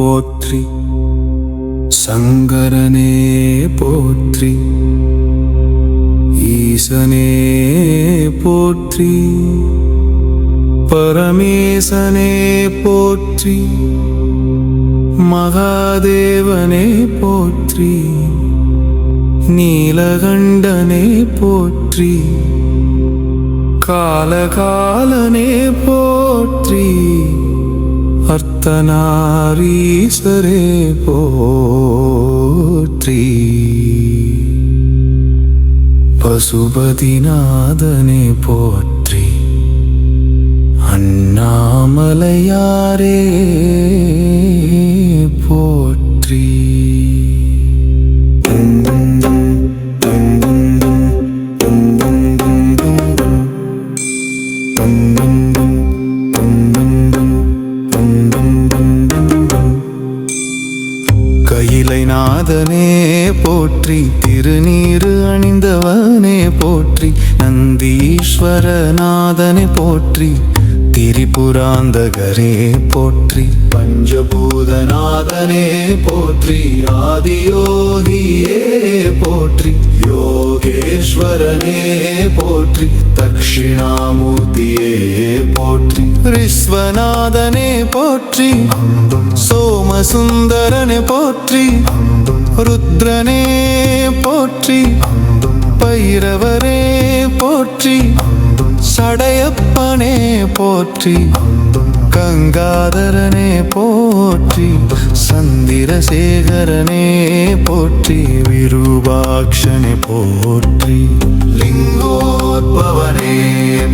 போற்றி சங்கரனே போற்றி ஈசனே போற்றி பரமேசனே போற்றி மகாதேவனே போற்றி நீலகண்டனே போற்றி காலகாலனே போற்றி. அர்த்தநாரீசரே போற்றி. பசுபதிநாதனே போற்றி. அண்ணாமலையாரே போற்றி. நாதனை போற்றி திரிபுராந்தகரே போற்றி. பஞ்சபூதநாதனே போற்றி ஆதியோகியே போற்றி. யோகேஸ்வரனே போற்றி தக்ஷிணாமூர்த்தியே போற்றி. விஸ்வநாதனே போற்றி சோமசுந்தரனே போற்றி. ருத்ரனே போற்றி பைரவரே போற்றி. சடையப்பனே போற்றி. கங்காதரனே போற்றி. சந்திரசேகரனே போற்றி. விருபாக்ஷனே போற்றி. லிங்கோத்பவனே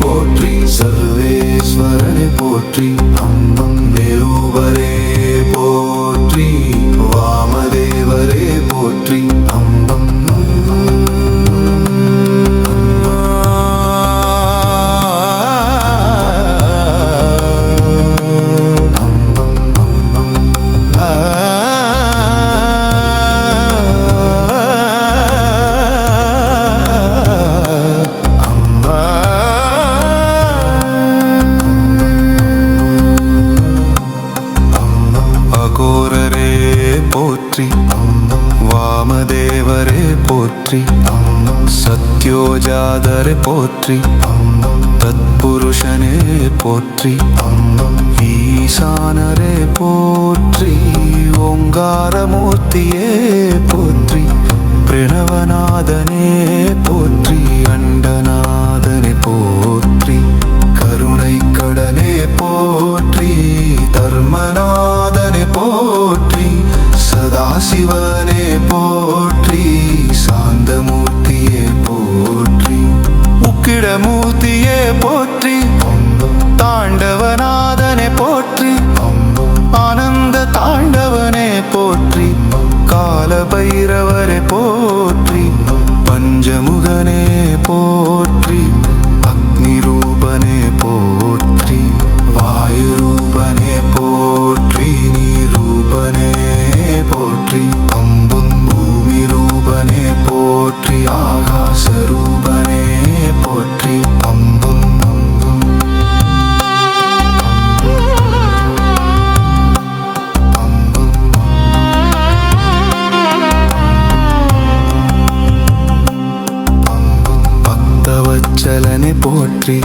போற்றி. சர்வேஸ்வரனே போற்றி. அம்பம் நிரூபரே போற்றி. வாமதேவரே போற்றி. அம்பம் போற்றி. தத்புருஷனே போற்றி. ஈசானரே போற்றி. ஓங்காரமூர்த்தியே ஆகாசரூபனே போற்றி அம்பும் அம்பும் பக்தவச்சலனை போற்றி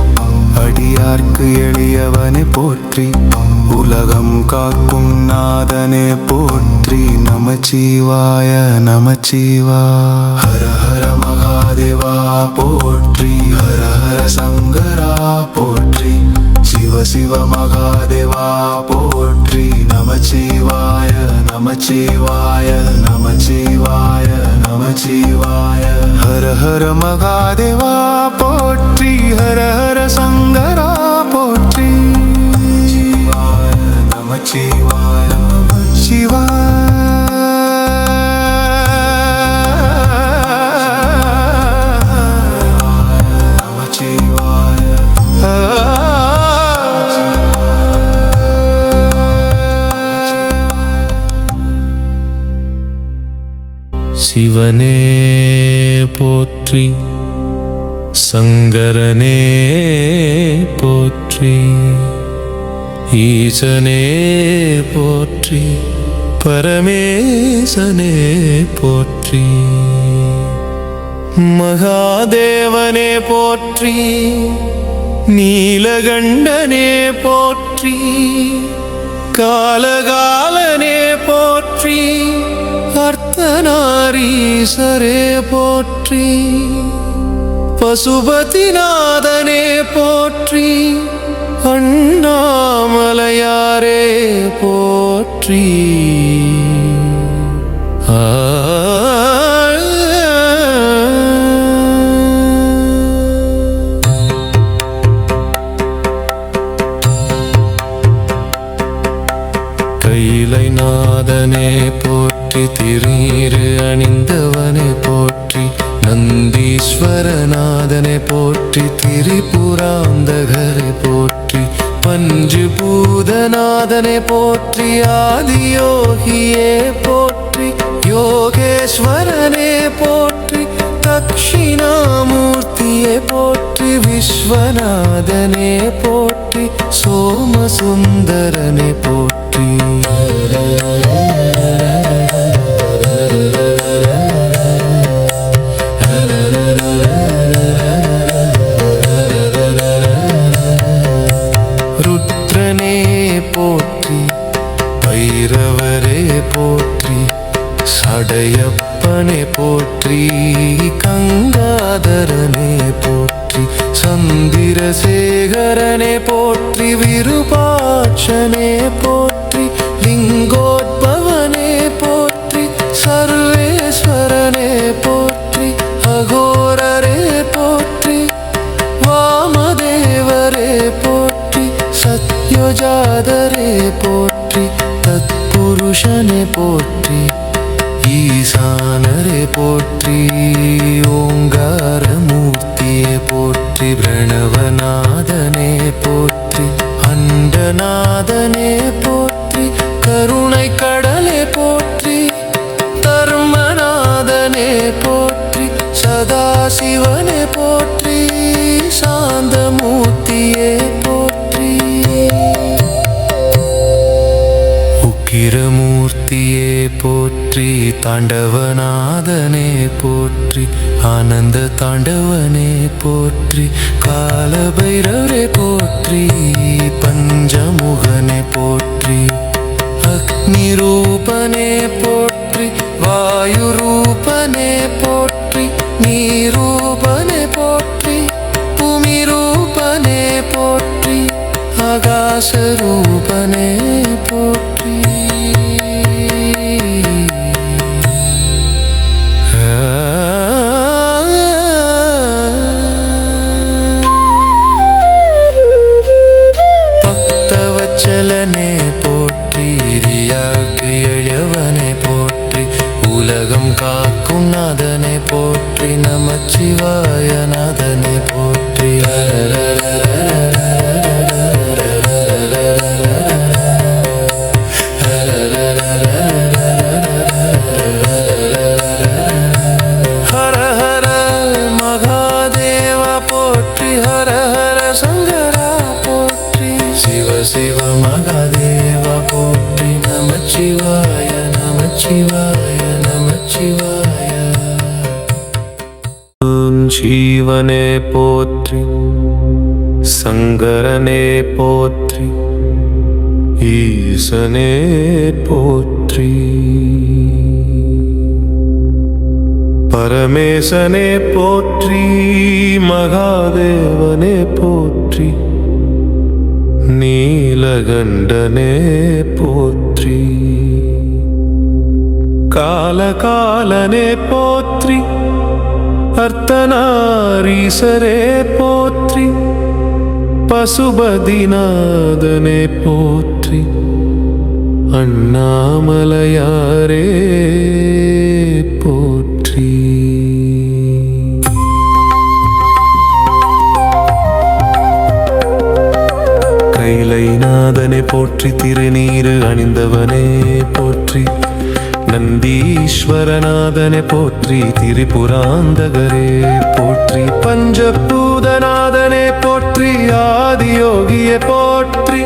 அடியார்க்கு எளியவனை போற்றி உலகம் காக்கும் நாதனே போ நமச்சிவாய நமச்சிவா. ஹர ஹர மகாதேவா போற்றி. ஹர ஹர சங்கரா போற்றி. சிவ சிவ மகாதேவா போற்றி. நமச்சிவாய நமச்சிவாய நமச்சிவாய நமச்சிவாய. ஹர ஹர மகாதேவா போற்றி. ஹர ஹர சங்கரா போற்றி. நமச்சிவாய சிவனே போற்றி சங்கரனே போற்றி ஈசனே போற்றி பரமேசனே போற்றி மகாதேவனே போற்றி நீலகண்டனே போற்றி காலகாலனே போற்றி கர்த்தனாரீசரே போற்றி பசுபதிநாதனே போற்றி அண்ணாமலையாரே போற்றி. போற்றி தக்ஷிணாமூர்த்தியை போற்றி விஸ்வநாதனே போற்றி சோமசுந்தரனை போற்றி. சேகரனே போற்றி விருபாட்சனே போற்றி லிங்கோத்பவனே போற்றி சர்வேஸ்வரனே போற்றி அகோரரே போற்றி வாமதேவரே போற்றி சத்யோஜாதரே போற்றி தத்புருஷனே போற்றி. நாதனே போற்றி கருணை கடலே போற்றி தர்மநாதனே போற்றி சதாசிவனே போற்றி சாந்தமூர்த்தியே போற்றி. உக்கிரமூர்த்தியே போற்றி தாண்டவனா நாதனே போற்றி ஆனந்த தாண்டவனே போற்றி காலபைரவரே போற்றி பஞ்சமுகனே போற்றி அக்னிரூபனே போற்றி வாயுரூபனே போற்றி நீரூபனே போற்றி பூமிரூபனே போற்றி ஆகாசரூபனே சிவ மகாதேவ போற்றி நமச்சிவாய நமச்சிவாய நமச்சிவாய. ஜீவனே போற்றி சங்கரனே போற்றி. ஈசனே போற்றி. பரமேசனே போற்றி மகாதேவனே போற்றி நீலகண்டனே போற்றி. காலகாலனே போற்றி அர்த்தநாரீசரே போற்றி. பசுபதிநாதனே போற்றி அண்ணாமலையாரே போற்றி. கைலைநாதனை போற்றி திருநீரு அணிந்தவனே போற்றி. நந்தீஸ்வரநாதனை போற்றி திரிபுராந்தகரே போற்றி. பஞ்சபூ பஞ்சபூதநாதனே போற்றி ஆதியோகியே போற்றி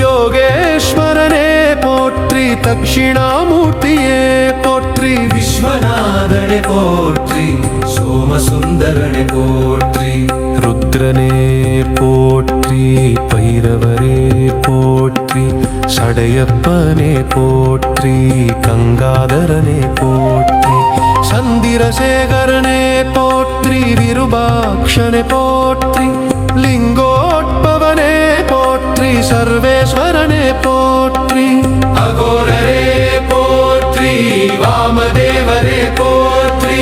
யோகேஸ்வரனே போற்றி தட்சிணாமூர்த்தியே போற்றி. விஸ்வநாதனை போற்றி சோமசுந்தரனை போற்றி. ருத்ரனே போற்றி பைரவரே போற்றி சடையப்பனே போற்றி கங்காதரனே போற்றி. சந்திரசேகரனே போற்றி விருபாக்ஷனே போற்றி லிங்கோட்பவனே போற்றி சர்வேஸ்வரனே போற்றி. அகோரரே போற்றி வாமதேவரே போற்றி.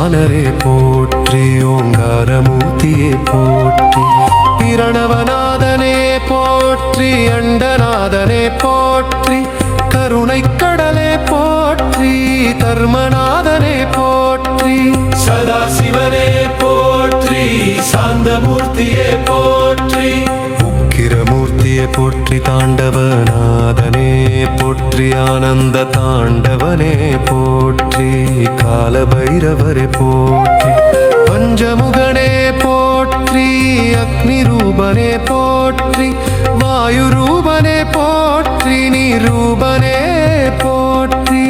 ஈசானரே போற்றி ஓங்காரமூர்த்தியே போற்றி. பிரணவநாதனே போற்றி அண்டநாதனே போற்றி. கருணைக்கடலே போற்றி தர்மநாதனே போற்றி. சதாசிவனே போற்றி சாந்தமூர்த்தியே போற்றி. உக்கிரமூர்த்தியை போற்றி தாண்டவநாதனே போற்றி ஆனந்த தாண்டவனே போற்றி காலபைரவரே போற்றி பஞ்சமுகனே போற்றி அக்னி ரூபனே போற்றி வாயு ரூபனே போற்றி நிரூபனே போற்றி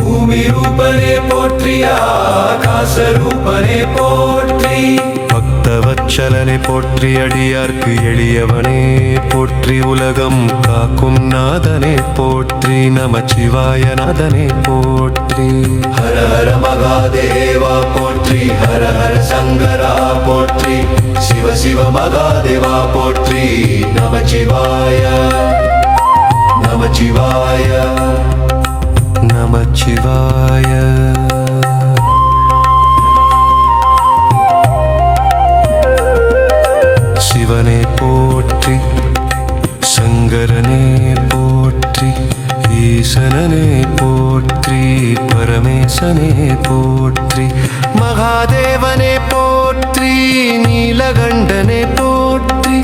பூமி ரூபனே போற்றியா ஆகாச ரூபனே போற்றி பக்தவச்சலனை போற்றி அடியார்க்கு எளியவனே போற்றி உலகம் காக்கும் நாதனே போற்றி நமச்சிவாய நாதனே போற்றி. ஹர ஹர மகாதேவா போற்றி. ஹர ஹர சங்கரா போற்றி. சிவ சிவ மகாதேவா போற்றி. நமச்சிவாய நமச்சிவாய. நமச்சிவாய. பரமேசனே போற்றி மகாதேவனே போற்றி நீலகண்டனே போற்றி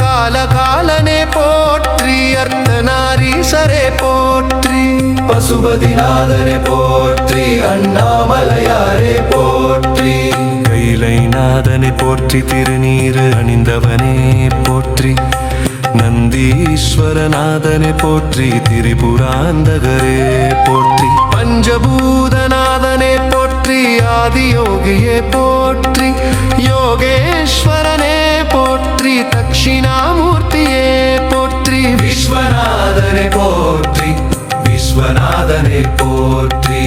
காலகாலனே போற்றி அர்த்தநாரீசரே போற்றி பசுபதிநாதனே போற்றி அண்ணாமலையாரே போற்றி. கைலைநாதனை போற்றி திருநீறு அணிந்தவனே போற்றி நந்தீஸ்வரநாதனை போற்றி திரிபுராந்தகரே போற்றி. பஞ்சபூதநாதனை போற்றி ஆதியோகியே போற்றி யோகேஸ்வரனே போற்றி தட்சிணாமூர்த்தியே போற்றி. விஸ்வநாதனை போற்றி விஸ்வநாதனை போற்றி.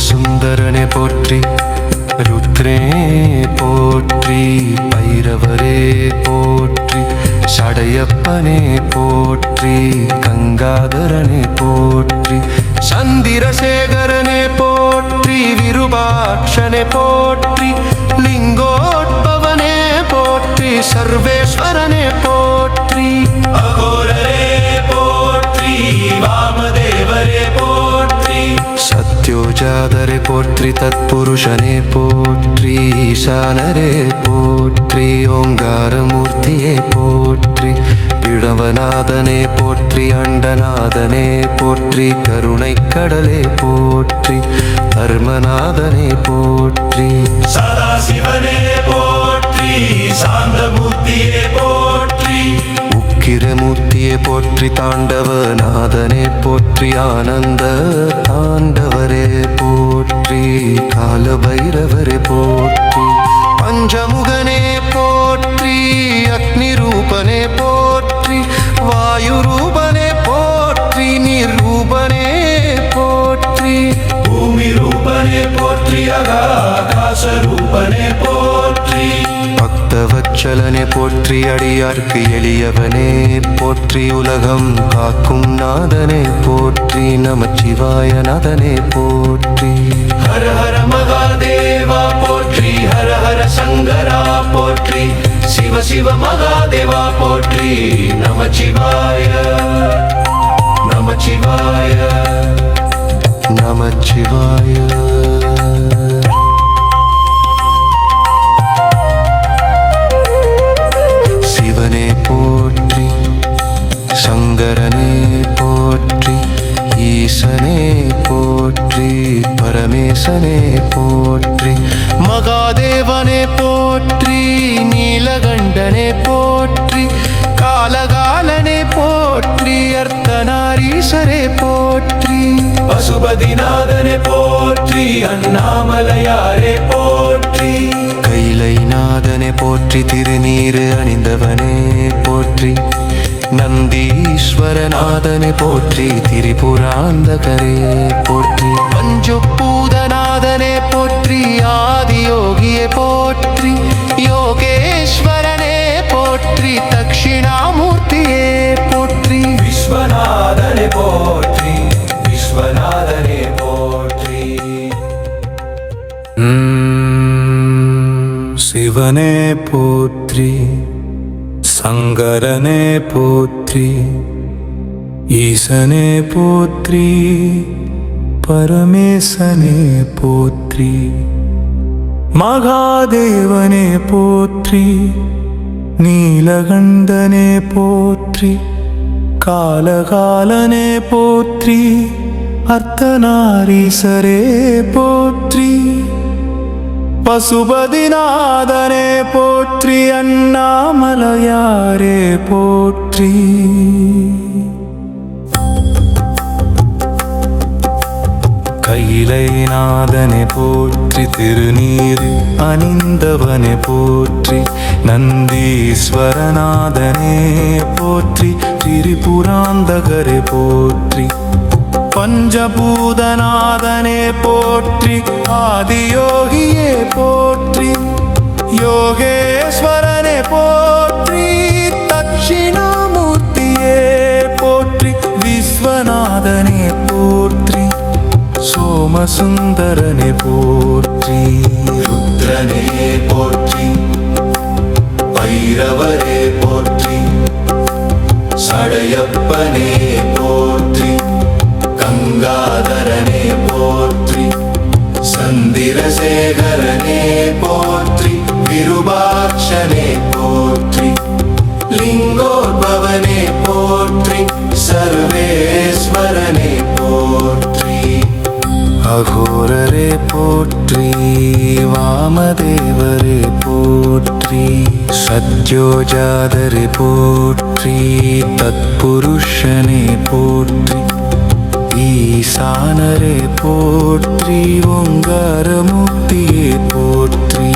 சோமசுந்தரனே போற்றி ருத்ரே போற்றி பைரவரே போற்றி சடையப்பனே போற்றி கங்காதரனே போற்றி சந்திரசேகரனே போற்றி விருபாட்சனே போற்றி லிங்கோட்பவனே போற்றி சர்வேஸ்வரனே போற்றி. அகோரரே போற்றி வாமதேவரே போற்றி. சத்யோஜாதரை போற்றி தத்புருஷனே போற்றி ஈசானரே போற்றி ஓங்காரமூர்த்தியே போற்றி பிழவநாதனே போற்றி அண்டநாதனே போற்றி கருணை கடலே போற்றி தர்மநாதனே போற்றி சதாசிவனே போற்றி சாந்தமூர்த்தியே போற்றி கிருமூர்த்தியை போற்றி தாண்டவ நாதனே போற்றி ஆனந்த தாண்டவரே போற்றி காலபைரவரே போற்றி பஞ்சமுகனே போற்றி அக்னி ரூபனே போற்றி வாயு ரூபனே போற்றி நிரூபனே போற்றி பூமி ரூபனே போற்றி அகாச ரூபனே போற்றி பக்தவச்சலனே போற்றி அடியார்க்கு எளியவனே. போற்றி உலகம் காக்கும் நாதனே போற்றி நமச்சிவாய நாதனே போற்றி. ஹர ஹர மகாதேவா போற்றி. ஹர ஹர சங்கரா போற்றி. சிவ சிவ மகாதேவா போற்றி. நமச்சிவாய நமச்சிவாய. நமச்சிவாய. பரமேசனே போற்றி மகாதேவனே போற்றி நீலகண்டனே போற்றி காலகாலனே போற்றி அர்த்தநாரீசரே போற்றி. பசுபதிநாதனே போற்றி அண்ணாமலையாரே போற்றி. கைலைநாதனை போற்றி திருநீரு அணிந்தவனே போற்றி. நந்தீஸ்வரநாதனை போற்றி திரிபுராந்தகரே போற்றி. பஞ்சுபூதநாதனே போற்றி ஆதியோகியே போற்றி யோகேஸ்வரனே போற்றி தட்சிணாமூர்த்தியே போற்றி. விஸ்வநாதனே போற்றி விஸ்வநாதனே போற்றி. சிவனே போற்றி. சங்கரனே போற்றி ஈசனே போற்றி பரமேசனே போற்றி மகாதேவனே போற்றி நீலகண்டனே போற்றி காலகாலனே போற்றி அர்த்தநாரீசரே போற்றி. பசுபதிநாதனே போற்றி அண்ணாமலையாரே போற்றி. கைலைநாதனை போற்றி திருநீரு அணிந்தவனை போற்றி. நந்தீஸ்வரநாதனே போற்றி திரிபுராந்தகரை போற்றி. பஞ்சபூதநாதனே போற்றி ஆதியோகியே போற்றி யோகேஸ்வரனே போற்றி தட்சிணாமூர்த்தியே போற்றி விஸ்வநாதனே போற்றி சோமசுந்தரனே போற்றி ருத்ரனே போற்றி பைரவரே போற்றி சடையப்பனே போற்றி. கங்காதரனே போற்றி சந்திரசேகரனே போற்றி விருபாட்சனே போற்றி லிங்கோத்பவனே போற்றி சர்வேஸ்வரனே போற்றி. அகோரரே போற்றி வாமதேவரே போற்றி சத்யோஜாதரே போற்றி தத்புருஷனே போற்றி. ஈசானரே போற்றி ஓங்காரமூர்த்தியே போற்றி.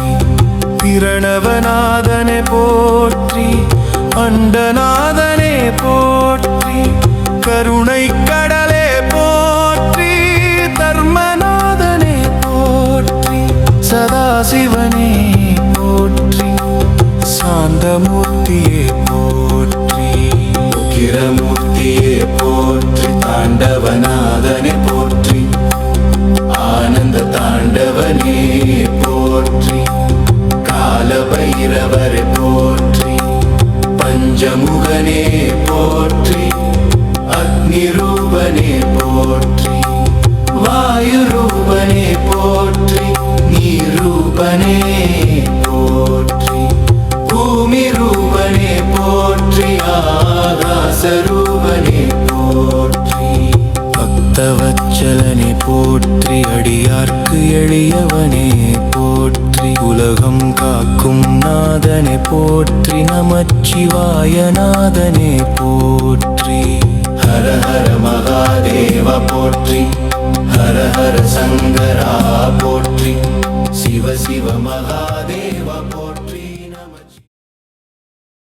பிரணவநாதனே போற்றி அண்டநாதனே பஞ்சமுகனே நமச்சிவாய நாதனே.